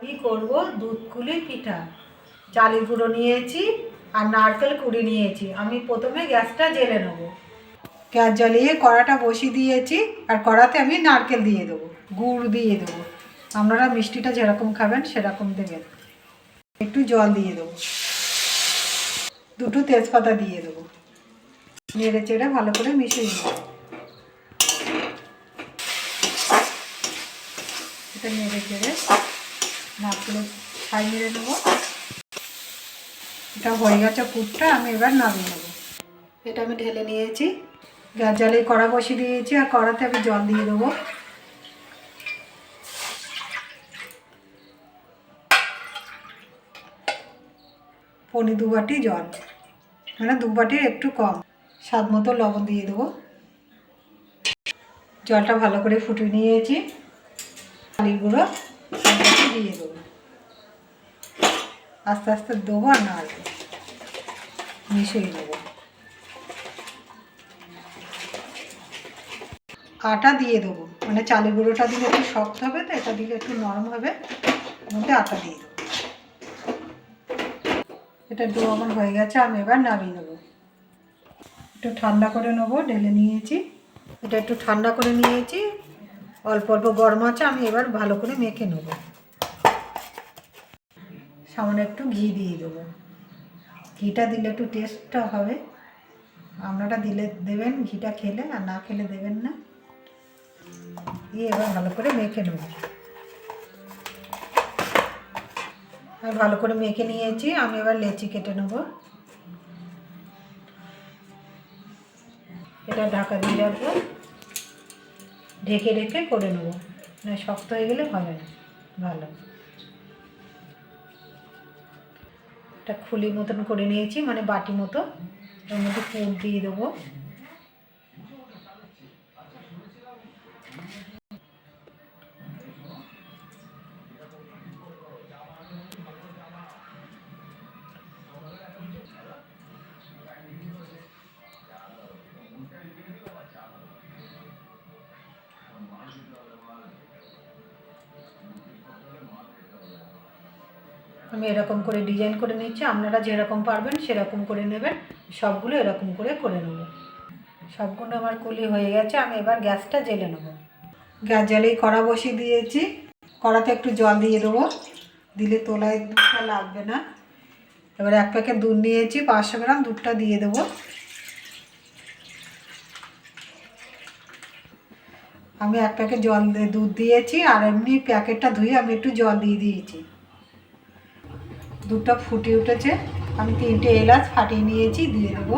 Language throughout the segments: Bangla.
আমি করব দুধকুলি পিঠা। চালের গুঁড়ো নিয়েছি আর নারকেল কুড়ি নিয়েছি। আমি প্রথমে গ্যাসটা জেলে নেব। গ্যাস জ্বালিয়ে কড়াটা বসিয়ে দিয়েছি আর কড়াতে আমি নারকেল দিয়ে দেবো, গুড় দিয়ে দেবো। আপনারা মিষ্টিটা যেরকম খাবেন সেরকম দেবেন। একটু জল দিয়ে দেবো। দুটো তেজপাতা দিয়ে দেবো। নেড়ে চেড়ে ভালো করে মিশিয়ে নেব। এটা নেড়ে চেড়ে নারকেলের ছাই মেরে নেব। এটা হয়ে গেছে পুরটা আমি এবার নামিয়ে নেব। এটা আমি ঢেলে নিয়েছি। গ্যাস জলে কড়া বসিয়ে দিয়েছি, আর কড়াতে আমি জল দিয়ে দেবো। পনি দু বাটি জল মানে দু বাটির একটু কম। স্বাদ মতো লবণ দিয়ে দেবো। জলটা ভালো করে ফুটিয়ে নিয়েছি। সবকিছু দিয়ে দেবো আস্তে আস্তে দেবো আর নাড়বো মিশিয়ে দেবো আটা দিয়ে দেবো। মানে চালের গুঁড়োটা দিলে একটু শক্ত হবে তো, এটা দিলে একটু নরম হবে। মধ্যে আটা দিয়ে দেবো। এটা ডো আমার হয়ে গেছে, আমি এবার নামিয়ে নেব। একটু ঠান্ডা করে নেব, ঢেলে নিয়েছি। এটা একটু ঠান্ডা করে নিয়েছি। অল্প অল্প গরম আছে, আমি এবার ভালো করে মেখে নেব। সামান্য একটু ঘি দিয়ে দেবো। ঘিটা দিলে একটু টেস্টটা হবে। আপনারা দিলে দেবেন, ঘিটা খেলে, আর না খেলে দেবেন না। দিয়ে এবার ভালো করে মেখে নেব। আর ভালো করে মেখে নিয়েছি, আমি এবার লেচি কেটে নেব। এটা ঢাকা দিয়ে রাখব। ঢেকে ঢেকে করে নেব। না শক্ত হয়ে গেলে হবে না। ভালো। একটা খুলি মতন করে নিয়েছি মানে বাটি মতো। ওর মধ্যে পুর দিয়ে দেবো। আমি এরকম করে ডিজাইন করে নিচ্ছি, আপনারা যেরকম পারবেন সেরকম করে নেবেন, সবগুলো এরকম করে করে নেব। সবগুলো আমার কুলি হয়ে গেছে, আমি এবার গ্যাসটা জেলে নেব। গ্যাস জ্বালেই কড়া বসিয়ে দিয়েছি, কড়াতে একটু জল দিয়ে দেবো, দিলে তোলায় দুধটা লাগবে না। এবার এক প্যাকেট দুধ নিয়েছি, পাঁচশো গ্রাম দুধটা দিয়ে দেবো। আমি এক প্যাকেট জল দুধ দিয়েছি, আর এমনি প্যাকেটটা ধুয়ে আমি একটু জল দিয়ে দিয়েছি। দুধটা ফুটে উঠেছে। আমি তিনটে এলাচ ফাটিয়ে নিয়েছি, দিয়ে দেবো।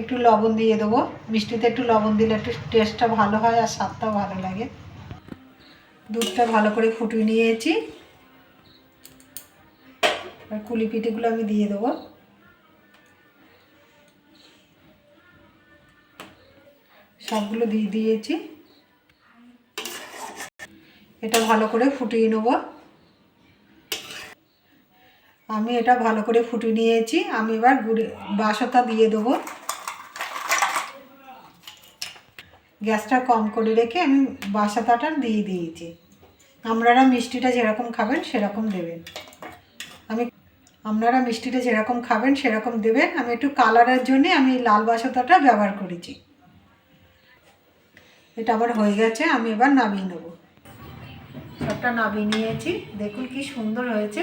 একটু লবণ দিয়ে দেবো। মিষ্টিতে একটু লবণ দিলে একটু টেস্টটা ভালো হয় আর স্বাদটাও ভালো লাগে। দুধটা ভালো করে ফুটিয়ে নিয়েছি। আর কুলি পিঠেগুলো আমি দিয়ে দেবো। সবগুলো দিয়ে দিয়েছি। এটা ভালো করে ফুটিয়ে নেব। আমি এটা ভালো করে ফুটিয়ে নিয়েছি। আমি এবার গুড়ে, বাসাটা দিয়ে দেবো। গ্যাসটা কম করে রেখে আমি বাসাতাটা দিয়ে দিয়েছি। আপনারা মিষ্টিটা যেরকম খাবেন সেরকম দেবেন। আমি, আপনারা মিষ্টিটা যেরকম খাবেন সেরকম দেবেন। আমি একটু কালারের জন্যে আমি লাল বাসাতাটা ব্যবহার করেছি। এটা আবার হয়ে গেছে, আমি এবার নামিয়ে নেব। সবটা নামিয়ে নিয়েছি। দেখুন কি সুন্দর হয়েছে।